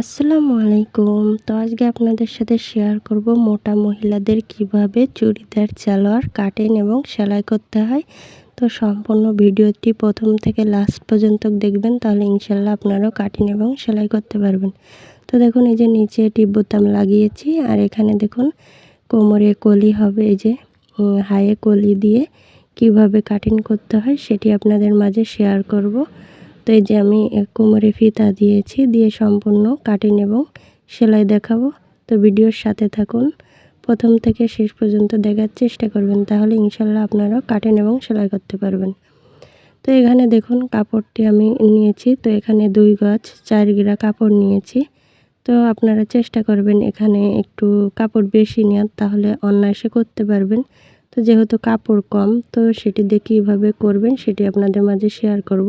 আসসালামু আলাইকুম তো আজকে আপনাদের সাথে শেয়ার করব মোটা মহিলাদের কীভাবে চুড়িদার, সালোয়ার কাটেন এবং সেলাই করতে হয়। তো সম্পূর্ণ ভিডিওটি প্রথম থেকে লাস্ট পর্যন্ত দেখবেন, তাহলে ইনশাল্লাহ আপনারাও কাটিং এবং সেলাই করতে পারবেন। তো দেখুন, এই যে নিচে টিপ বোতাম লাগিয়েছি, আর এখানে দেখুন, কোমরে কলি হবে, এই যে হায়ে কলি দিয়ে কীভাবে কাটিং করতে হয়, সেটি আপনাদের মাঝে শেয়ার করব। তো এই যে আমি কোমরে ফিতা দিয়েছি, দিয়ে সম্পূর্ণ কাটিং এবং সেলাই দেখাবো। তো ভিডিওর সাথে থাকুন। প্রথম থেকে শেষ পর্যন্ত দেখার চেষ্টা করবেন, তাহলে ইনশাল্লাহ আপনারাও কাটেন এবং সেলাই করতে পারবেন। তো এখানে দেখুন কাপড়টি আমি নিয়েছি। তো এখানে দুই গজ, চার গিরা কাপড় নিয়েছি। তো আপনারা চেষ্টা করবেন এখানে একটু কাপড় বেশি নেওয়ার, তাহলে অনায়াসে করতে পারবেন। তো যেহেতু কাপড় কম, তো সেটি দিয়ে কীভাবে করবেন সেটি আপনাদের মাঝে শেয়ার করব।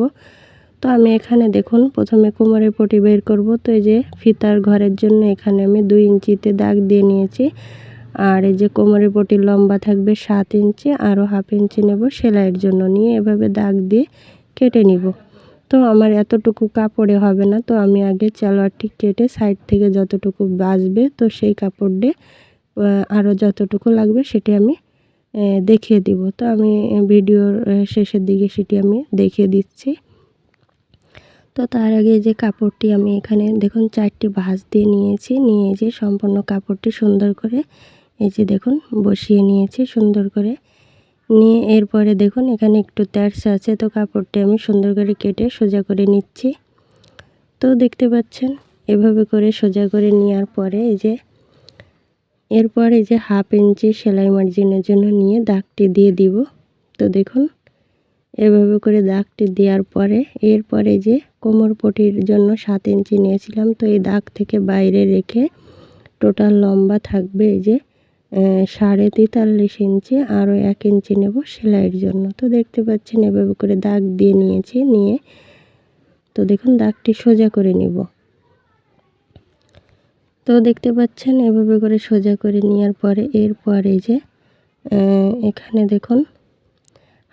তো আমি এখানে দেখুন, প্রথমে কোমরের পটি বের করব। তো এই যে ফিতার ঘরের জন্য এখানে আমি দুই ইঞ্চিতে দাগ দিয়ে নিয়েছি। আর এই যে কোমরের পটি লম্বা থাকবে সাত ইঞ্চি, আরও হাফ ইঞ্চি নেব সেলাইয়ের জন্য নিয়ে এভাবে দাগ দিয়ে কেটে নিব। তো আমার এতটুকু কাপড়ে হবে না, তো আমি আগে চালোয়ারটি কেটে সাইড থেকে যতটুকু বাঁচবে তো সেই কাপড় দিয়ে আরও যতটুকু লাগবে সেটি আমি দেখিয়ে দিব। তো আমি ভিডিওর শেষের দিকে সেটি আমি দেখিয়ে দিচ্ছি। তো তার আগে যে কাপড়টি আমি এখানে, দেখুন, চারটি ভাঁজ দিয়ে নিয়েছি। নিয়ে যে সম্পূর্ণ কাপড়টি সুন্দর করে এই যে দেখুন, বসিয়ে নিয়েছি সুন্দর করে। নিয়ে এরপরে দেখুন, এখানে একটু তেরস আছে, তো কাপড়টি আমি সুন্দর করে কেটে সোজা করে নিচ্ছি। তো দেখতে পাচ্ছেন, এভাবে করে সোজা করে নেওয়ার পরে এই যে, এরপর এই যে হাফ ইঞ্চি সেলাই মার্জিনের জন্য নিয়ে দাগটি দিয়ে দিব। তো দেখুন, এভাবে করে দাগটি দেওয়ার পরে, এরপরে যে কোমর পটির জন্য সাত ইঞ্চি নিয়েছিলাম। তো এই দাগ থেকে বাইরে রেখে টোটাল লম্বা থাকবে এই যে সাড়ে তেতাল্লিশ ইঞ্চি, আরও এক ইঞ্চি নেব সেলাইয়ের জন্য। তো দেখতে পাচ্ছেন এভাবে করে দাগ দিয়ে নিয়েছি, নিয়ে তো দেখুন দাগটি সোজা করে নিব। তো দেখতে পাচ্ছেন এভাবে করে সোজা করে নেওয়ার পরে এরপরে যে এখানে দেখুন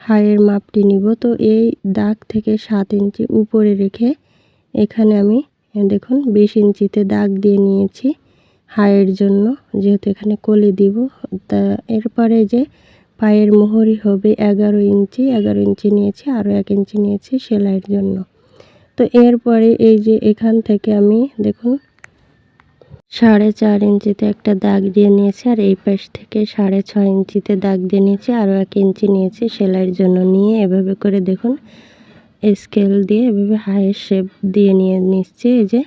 হাইয়ের মাপটি নিব। তো এই দাগ থেকে সাত ইঞ্চি উপরে রেখে এখানে আমি, দেখুন, বিশ ইঞ্চিতে দাগ দিয়ে নিয়েছি হাইয়ের জন্য। যেহেতু এখানে কলি দিব, তা এরপরে যে পায়ের মোহরি হবে এগারো ইঞ্চি এগারো ইঞ্চি নিয়েছি, আরও এক ইঞ্চি নিয়েছি সেলাইয়ের জন্য। তো এরপরে এই যে এখান থেকে আমি, দেখুন সাড়ে চার ইঞ্চিতে একটা দাগ দিয়ে নিয়েছি, আর এই পাশ থেকে সাড়ে ছয় ইঞ্চিতে দাগ দিয়ে নিয়েছি, আরও এক ইঞ্চি নিয়েছি সেলাইয়ের জন্য নিয়ে এভাবে করে দেখুন, স্কেল দিয়ে এভাবে হাইয়ের শেপ দিয়ে নিয়ে নিচ্ছি, এই যে।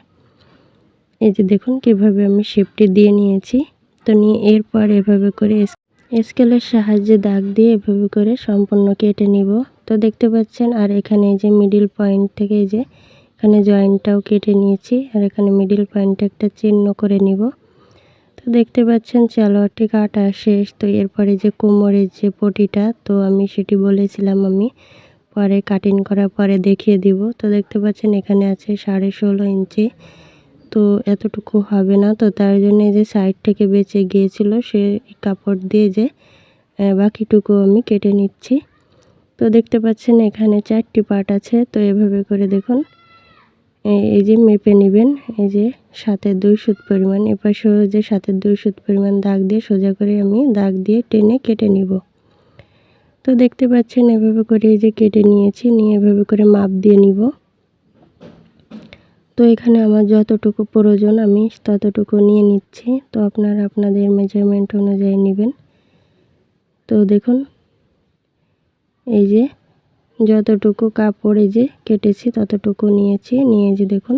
এই যে দেখুন কীভাবে আমি শেপটি দিয়ে নিয়েছি, তো নিয়ে এরপর এভাবে করে স্কেলের সাহায্যে দাগ দিয়ে এভাবে করে সম্পূর্ণ কেটে নিব। তো দেখতে পাচ্ছেন, আর এখানে এই যে মিডিল পয়েন্ট থেকে যে এখানে জয়েন্টটাও কেটে নিয়েছি আর এখানে মিডিল পয়েন্টে একটা চিহ্ন করে নিব। তো দেখতে পাচ্ছেন চালোয়ারটি কাটা শেষ, তো এরপরে যে কোমরের যে পটিটা, তো আমি সেটি বলেছিলাম আমি, পরে কাটিং করার পরে দেখিয়ে দিব। তো দেখতে পাচ্ছেন এখানে আছে সাড়ে ষোলো ইঞ্চি, তো এতটুকু হবে না। তো তার জন্য যে সাইড থেকে বেঁচে গিয়েছিল, সে কাপড় দিয়ে যে বাকিটুকু আমি কেটে নিচ্ছি। তো দেখতে পাচ্ছেন এখানে চারটি পার্ট আছে, তো এভাবে করে দেখুন। এই যে মেপে নেবেন, এই যে সাথে দুই সুত পরিমাণ এপাশেও যে সাথে দুই সুত পরিমাণ দাগ দিয়ে সোজা করে আমি দাগ দিয়ে টেনে কেটে নিব। তো দেখতে পাচ্ছেন, এভাবে করে এই যে কেটে নিয়েছি, নিয়ে এভাবে করে মাপ দিয়ে নিব। তো এখানে আমার যতটুকু প্রয়োজন আমি ততটুকু নিয়ে নিচ্ছি। তো আপনারা আপনাদের মেজারমেন্ট অনুযায়ী নেবেন। তো দেখুন, এই যে যতটুকু কাপড়ে যে কেটেছি ততটুকু নিয়েছি। নিয়ে যে দেখুন,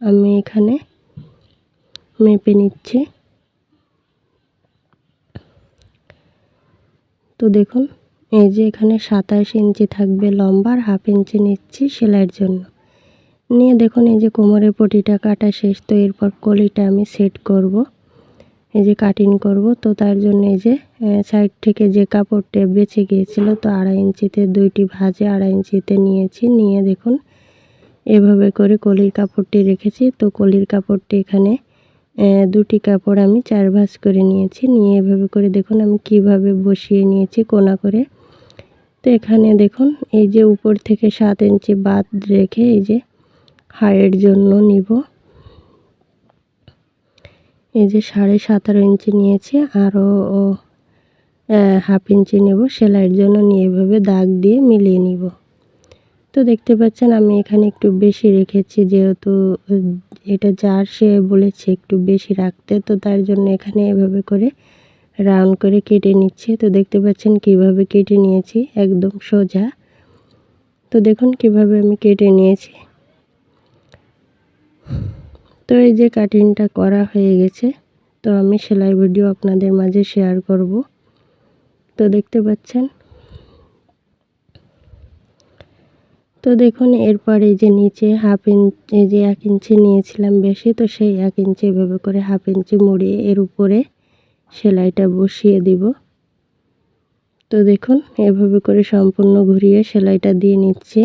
আমি এখানে মেপে নিচ্ছি। তো দেখুন, এই যে এখানে সাতাশ ইঞ্চি থাকবে লম্বা আর হাফ ইঞ্চি নিচ্ছি সেলাইয়ের জন্য। নিয়ে দেখুন, এই যে কোমরের পটিটা কাটা শেষ, তো এরপর কলিটা আমি সেট করব। এই যে কাটিং করব, তো তার জন্য এই যে সাইড থেকে যে কাপড়টা বেঁচে গিয়েছিল, তো আড়াই ইঞ্চিতে দুইটি ভাজে আড়াই ইঞ্চিতে নিয়েছি। নিয়ে দেখুন, এভাবে করে কলির কাপড়টি রেখেছি। তো কলির কাপড়টি এখানে দুটি কাপড় আমি চার ভাজ করে নিয়েছি। নিয়ে এভাবে করে দেখুন, আমি কীভাবে বসিয়ে নিয়েছি কোনা করে। তো এখানে দেখুন, এই যে উপর থেকে সাত ইঞ্চি বাদ রেখে এই যে হাইয়ের জন্য নিব। এই যে সাড়ে সতেরো ইঞ্চি নিয়েছি, আরও হাফ ইঞ্চি নেব। সেলাইয়ের জন্য নিয়ে এভাবে দাগ দিয়ে মিলিয়ে নিব। তো দেখতে পাচ্ছেন, আমি এখানে একটু বেশি রেখেছি, যেহেতু এটা যার সে বলেছে একটু বেশি রাখতে, তো তার জন্য এখানে এভাবে করে রাউন্ড করে কেটে নিচ্ছে। তো দেখতে পাচ্ছেন কীভাবে কেটে নিয়েছি, একদম সোজা। তো দেখুন কীভাবে আমি কেটে নিয়েছি। তো এই যে কাটিংটা করা হয়ে গেছে, তো আমি সেলাই ভিডিও আপনাদের মাঝে শেয়ার করব। তো দেখতে পাচ্ছেন? তো দেখুন, এরপর এই যে নিচে হাফ ইঞ্চি যে এক ইঞ্চি নিয়েছিলাম বেশি, তো সেই এক ইঞ্চি এভাবে করে হাফ ইঞ্চি মুড়িয়ে এর উপরে সেলাইটা বসিয়ে দিব। তো দেখুন, এভাবে করে সম্পূর্ণ ঘুরিয়ে সেলাইটা দিয়ে নিচ্ছি।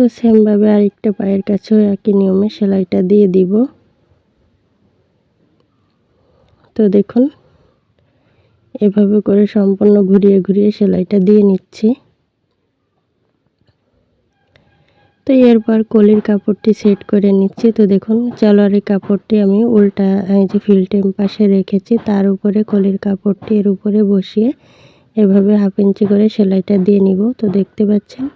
তো সেমভাবে আরেকটা পায়ের কাছেও একই নিয়মে সেলাইটা দিয়ে দিব। তো দেখুন, এভাবে করে সম্পূর্ণ ঘুরিয়ে ঘুরিয়ে সেলাইটা দিয়ে নিচ্ছি। তো এরপর কলির কাপড়টি সেট করে নিচ্ছি। তো দেখুন চালোয়ারের কাপড়টি আমি উল্টা যে ফিল্টেম পাশে রেখেছি, তার উপরে কলির কাপড়টি এর উপরে বসিয়ে এভাবে হাফ ইঞ্চি করে সেলাইটা দিয়ে নিব। তো দেখতে পাচ্ছেন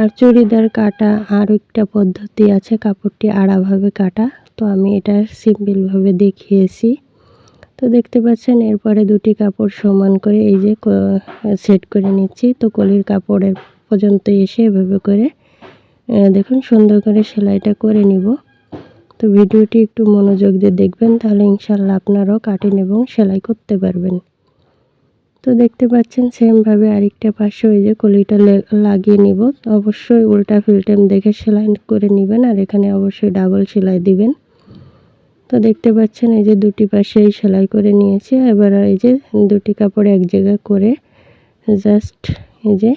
আর চুড়িদার কাটা আর একটা পদ্ধতি আছে, কাপড়টি আড়াভাবে কাটা। তো আমি এটা সিম্পলভাবে দেখিয়েছি। তো দেখতে পাচ্ছেন, এরপরে দুটি কাপড় সমান করে এই যে সেট করে নিচ্ছি। তো কলির কাপড়ের পর্যন্ত এসে এভাবে করে দেখুন সুন্দর করে সেলাইটা করে নিব। তো ভিডিওটি একটু মনোযোগ দিয়ে দেখবেন, তাহলে ইনশাল্লাহ আপনারাও কাটিং এবং সেলাই করতে পারবেন। তো দেখতে পাচ্ছেন সেমভাবে আরেকটা পাশে ওই যে কলিটা লাগিয়ে নিব। অবশ্যই উল্টা ফিল্টেম দেখে সেলাই করে নেবেন আর এখানে অবশ্যই ডাবল সেলাই দিবেন। তো দেখতে পাচ্ছেন এই যে দুটি পাশেই সেলাই করে নিয়েছি। এবার এই যে দুটি কাপড় এক জায়গায় করে জাস্ট এই যে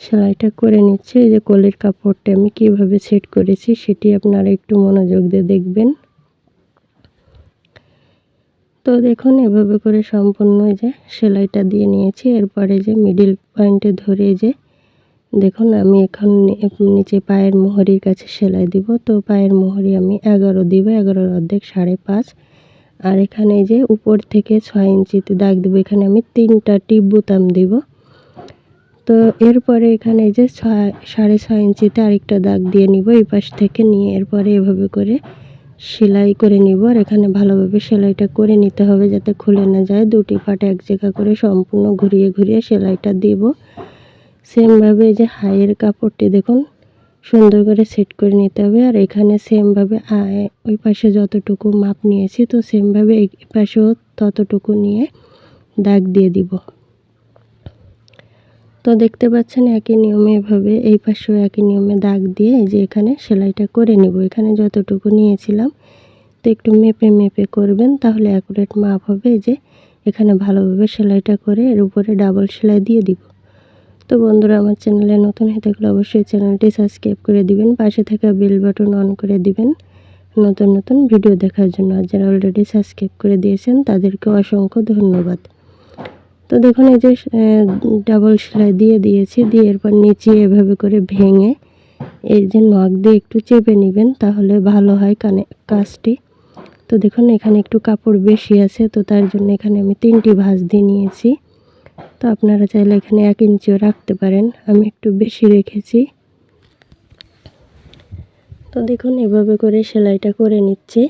সেলাইটা করে নিচ্ছে। এই যে কলির কাপড়টা আমি কীভাবে সেট করেছি সেটি আপনারা একটু মনোযোগ দিয়ে দেখবেন। তো দেখুন, এভাবে করে সম্পূর্ণ যে সেলাইটা দিয়ে নিয়েছি। এরপরে যে মিডিল পয়েন্টে ধরে যে দেখুন, আমি এখন নিচে পায়ের মোহরির কাছে সেলাই দিব। তো পায়ের মোহরি আমি এগারো দিব, এগারোর অর্ধেক সাড়ে পাঁচ। আর এখানে যে উপর থেকে ছয় ইঞ্চিতে দাগ দেবো, এখানে আমি তিনটা টিপ বুতাম দিব। তো এরপরে এখানে যে ছয়, সাড়ে ছয় ইঞ্চিতে আরেকটা দাগ দিয়ে নিব, এই পাশ থেকে নিয়ে এরপরে এভাবে করে সেলাই করে নিব আর এখানে ভালোভাবে সেলাইটা করে নিতে হবে যাতে খুলে না যায়। দুটি পাট এক জায়গা করে সম্পূর্ণ ঘুরিয়ে ঘুরিয়ে সেলাইটা দিব। সেমভাবে এই যে হাইয়ের কাপড়টি দেখুন, সুন্দর করে সেট করে নিতে হবে। আর এখানে সেমভাবে ওই পাশে যতটুকু মাপ নিয়েছি, তো সেমভাবে এই পাশেও ততটুকু নিয়ে দাগ দিয়ে দিব। তো দেখতে পাচ্ছেন একই নিয়মে এভাবে, এই পাশেও একই নিয়মে দাগ দিয়ে এই যে এখানে সেলাইটা করে নিব। এখানে যতটুকু নিয়েছিলাম, তো একটু মেপে মেপে করবেন, তাহলে অ্যাকুরেট মাপ হবে যে এখানে ভালোভাবে সেলাইটা করে এর উপরে ডাবল সেলাই দিয়ে দিব। তো বন্ধুরা, আমার চ্যানেলে নতুন হয়ে থাকলে অবশ্যই চ্যানেলটি সাবস্ক্রাইব করে দিবেন, পাশে থাকা বেল বাটন অন করে দিবেন নতুন নতুন ভিডিও দেখার জন্য। আর যারা অলরেডি সাবস্ক্রাইব করে দিয়েছেন, তাদেরকে অসংখ্য ধন্যবাদ। তো দেখুন, এই যে ডাবল সেলাই দিয়ে দিয়েছি, দিয়ে এরপর নিচে এভাবে করে ভেঙে এই যে নখ দিয়ে একটু চেপে নেবেন, তাহলে ভালো হয় কানে, কাজটি। তো দেখুন, এখানে একটু কাপড় বেশি আছে, তো তার জন্য এখানে আমি তিনটি ভাঁজ দিয়ে নিয়েছি। তো আপনারা চাইলে এখানে এক ইঞ্চিও রাখতে পারেন, আমি একটু বেশি রেখেছি। তো দেখুন, এভাবে করে সেলাইটা করে নিচ্ছি।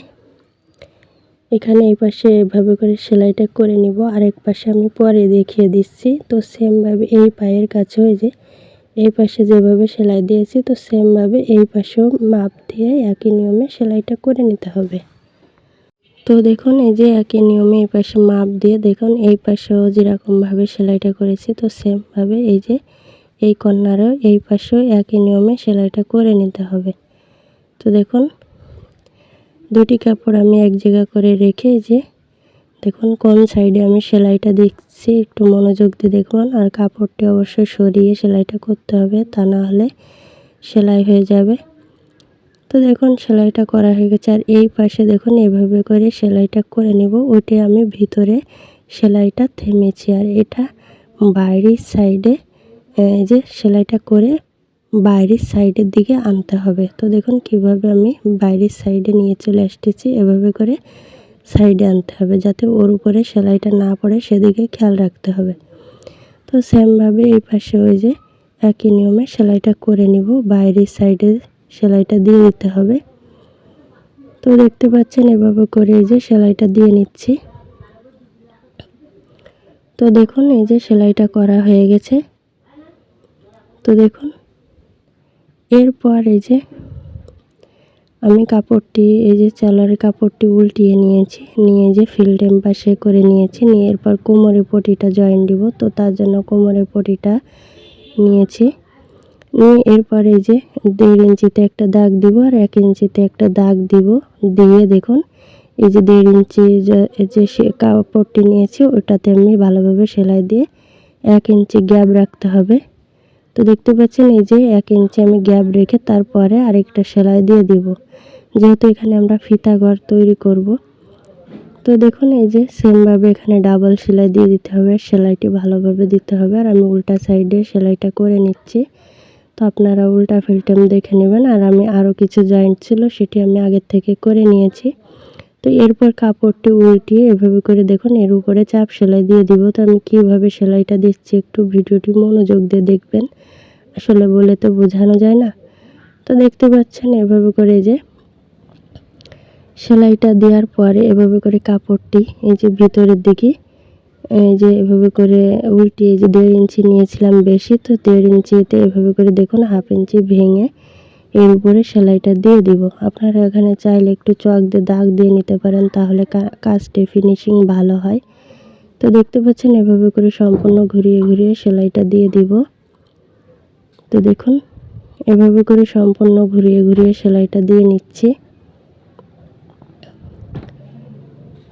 এখানে এই পাশে এভাবে করে সেলাইটা করে নিব। আর এক পাশে আমি পরে দেখিয়ে দিচ্ছি। তো সেমভাবে এই পায়ের কাছে ওই যে এই পাশে যেভাবে সেলাই দিয়েছি, তো সেমভাবে এই পাশেও মাপ দিয়ে একই নিয়মে সেলাইটা করে নিতে হবে। তো দেখুন, এই যে একই নিয়মে এই পাশে মাপ দিয়ে দেখুন, এই পাশেও যেরকমভাবে সেলাইটা করেছি, তো সেমভাবে এই যে এই কর্নারেও এই পাশেও একই নিয়মে সেলাইটা করে নিতে হবে। তো দেখুন দুটি কাপড় আমি এক জায়গা করে রেখে যে দেখুন কোন সাইডে আমি সেলাইটা দেখছি একটু মনোযোগ দিয়ে দেখুন। আর কাপড়টি অবশ্যই সরিয়ে সেলাইটা করতে হবে, তা না হলে সেলাই হয়ে যাবে। তো দেখুন সেলাইটা করা হয়ে গেছে। আর এই পাশে দেখুন এভাবে করে সেলাইটা করে নেব। ওইটি আমি ভিতরে সেলাইটা থেমেছি। আর এটা বাইরের সাইডে যে সেলাইটা করে বাইরের সাইডের দিকে আনতে হবে। তো দেখুন কীভাবে আমি বাইরের সাইডে নিয়ে চলে আসতেছি এভাবে করে সাইডে আনতে হবে যাতে ওর উপরে সেলাইটা না পড়ে, সেদিকে খেয়াল রাখতে হবে। তো সেমভাবে এই পাশে ওই যে একই নিয়মে সেলাইটা করে নিব, বাইরের সাইডে সেলাইটা দিয়ে দিতে হবে। তো দেখতে পাচ্ছেন এভাবে করে এই যে সেলাইটা দিয়ে নিচ্ছি। তো দেখুন এই যে সেলাইটা করা হয়ে গেছে। তো দেখুন এরপর এই যে আমি কাপড়টি, এই যে চালারের কাপড়টি উল্টিয়ে নিয়েছি, নিয়ে যে ফিল্ডেম পাশে করে নিয়েছি, নিয়ে এরপর কোমরে পটিটা জয়েন দিব। তো তার জন্য কোমরের পটিটা নিয়েছি। নিয়ে এরপর এই যে দেড় ইঞ্চিতে একটা দাগ দিব আর এক ইঞ্চিতে একটা দাগ দিব। দিয়ে দেখুন, এই যে দেড় ইঞ্চি যে কাপড়টি নিয়েছি, ওটাতে আমি ভালোভাবে সেলাই দিয়ে এক ইঞ্চি গ্যাপ রাখতে হবে। তো দেখতে পাচ্ছেন এই যে এক ইঞ্চি আমি গ্যাপ রেখে তারপরে আরেকটা সেলাই দিয়ে দিব। যেহেতু এখানে আমরা ফিতা ঘর তৈরি করব। তো দেখুন এই যে সেমভাবে এখানে ডাবল সেলাই দিয়ে দিতে হবে, সেলাইটি ভালোভাবে দিতে হবে। আর আমি উল্টা সাইডে সেলাইটা করে নিচ্ছি। তো আপনারা উল্টা ফিল্টাম দেখে নেবেন। আর আমি আরও কিছু জয়েন্ট ছিল সেটি আমি আগের থেকে করে নিয়েছি। তো এরপর কাপড়টি উল্টিয়ে এভাবে করে দেখুন, এর উপরে চাপ সেলাই দিয়ে দিব। তো আমি কীভাবে সেলাইটা দিচ্ছি একটু ভিডিওটি মনোযোগ দিয়ে দেখবেন। আসলে বলে তো বোঝানো যায় না। তো দেখতে পাচ্ছেন এভাবে করে যে সেলাইটা দেওয়ার পরে এভাবে করে কাপড়টি এই যে ভিতরের দিকে, এই যে এভাবে করে উল্টিয়ে যে দেড় ইঞ্চি নিয়েছিলাম বেশি, তো দেড় ইঞ্চিতে এভাবে করে দেখুন, হাফ ইঞ্চি ভেঙে এর উপরে সেলাইটা দিয়ে দিব। আপনারা এখানে চাইলে একটু চক দিয়ে দাগ দিয়ে নিতে পারেন, তাহলে কাজটি ফিনিশিং ভালো হয়। তো দেখতে পাচ্ছেন, এভাবে করে সম্পূর্ণ ঘুরিয়ে ঘুরিয়ে সেলাইটা দিয়ে দিব। তো দেখুন, এভাবে করে সম্পূর্ণ ঘুরিয়ে ঘুরিয়ে সেলাইটা দিয়ে নিচ্ছি।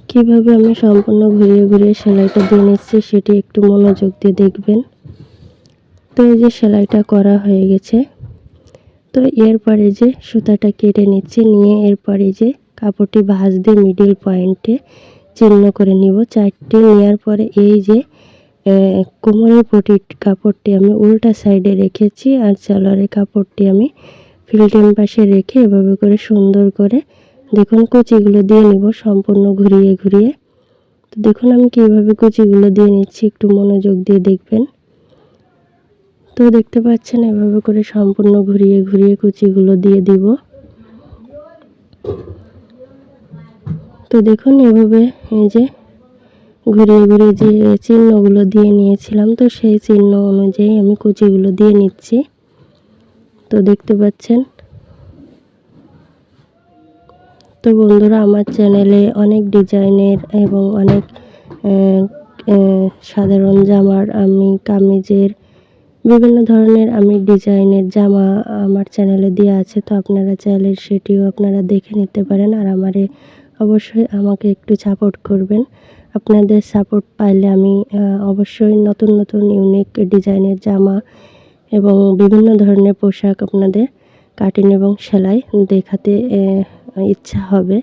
কীভাবে আমি সম্পূর্ণ ঘুরিয়ে ঘুরিয়ে সেলাইটা দিয়ে নিচ্ছি সেটি একটু মনোযোগ দিয়ে দেখবেন। তো এই যে সেলাইটা করা হয়ে গেছে তো এরপরে যে সুতাটা কেটে নিচ্ছি, নিয়ে এরপরে যে কাপড়টি ভাঁজ দিয়ে মিডিল পয়েন্টে চিহ্ন করে নিব। চারটি নেওয়ার পরে এই যে কোমরের পটি কাপড়টি আমি উল্টা সাইডে রেখেছি আর চালারের কাপড়টি আমি ফিল্টেন পাশে রেখে এভাবে করে সুন্দর করে দেখুন কুচিগুলো দিয়ে নিব সম্পূর্ণ ঘুরিয়ে ঘুরিয়ে। তো দেখুন আমি কীভাবে কুচিগুলো দিয়ে নিচ্ছি, একটু মনোযোগ দিয়ে দেখবেন। তো দেখতে পাচ্ছেন, এভাবে করে সম্পূর্ণ ঘুরিয়ে ঘুরিয়ে কুচিগুলো দিয়ে দিব। তো দেখুন, এভাবে এই যে ঘুরিয়ে ঘুরিয়ে যে চিহ্নগুলো দিয়ে নিয়েছিলাম, তো সেই চিহ্ন অনুযায়ী আমি কুচিগুলো দিয়ে নিচ্ছি। তো দেখতে পাচ্ছেন, তো বন্ধুরা, আমার চ্যানেলে অনেক ডিজাইনের এবং অনেক সাধারণ জামার আমি কামিজের বিভিন্ন ধরনের আমি ডিজাইনের জামা আমার চ্যানেলে দেওয়া আছে, তো আপনারা চাইলে সেটিও আপনারা দেখে নিতে পারেন। আর আমারে অবশ্যই আমাকে একটু সাপোর্ট করবেন। আপনাদের সাপোর্ট পাইলে আমি অবশ্যই নতুন নতুন ইউনিক ডিজাইনের জামা এবং বিভিন্ন ধরনের পোশাক আপনাদের কাটিং এবং সেলাই দেখাতে ইচ্ছা হবে।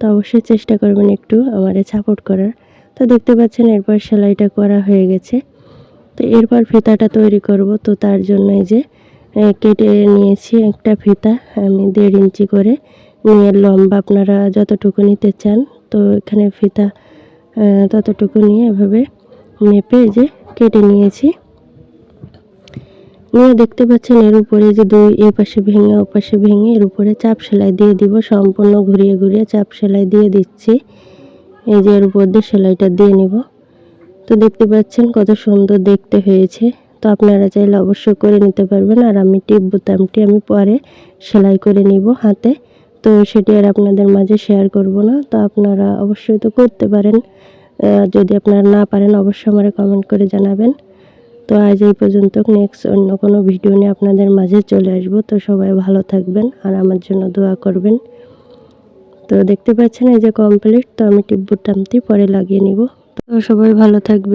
তো অবশ্যই চেষ্টা করবেন একটু আমারে সাপোর্ট করার। তো দেখতে পাচ্ছেন এরপর সেলাইটা করা হয়ে গেছে। তো এরপর ফিতাটা তৈরি করব। তো তার জন্য এই যে কেটে নিয়েছি একটা ফিতা। আমি দেড় ইঞ্চি করে নিয়ে লম্বা আপনারা যতটুকু নিতে চান, তো এখানে ফিতা ততটুকু নিয়ে এভাবে মেপে যে কেটে নিয়েছি। নিয়ে দেখতে পাচ্ছেন এর উপরে যে দুই, এ পাশে ভেঙে ও পাশে ভেঙে এর উপরে চাপ সেলাই দিয়ে দিব। সম্পূর্ণ ঘুরিয়ে ঘুরিয়ে চাপ সেলাই দিয়ে দিচ্ছি। এই যে এর উপর দিয়ে সেলাইটা দিয়ে নিব। তো দেখতে পাচ্ছেন কত সুন্দর দেখতে হয়েছে। তো আপনারা চাইলে অবশ্যই করে নিতে পারবেন। আর আমি টিপ বোতামটি আমি পরে সেলাই করে নিব হাতে। তো সেটি আর আপনাদের মাঝে শেয়ার করব না। তো আপনারা অবশ্যই তো করতে পারেন। যদি আপনারা না পারেন অবশ্যই আমার কমেন্ট করে জানাবেন। তো আজ এই পর্যন্ত নেক্সট অন্য কোনো ভিডিও নিয়ে আপনাদের মাঝে চলে আসব। তো সবাই ভালো থাকবেন আর আমার জন্য দোয়া করবেন। তো দেখতে পাচ্ছেন এই যে কমপ্লিট তো আমি টিপ বোতামটি পরে লাগিয়ে নিব। সবাই ভালো থাকবে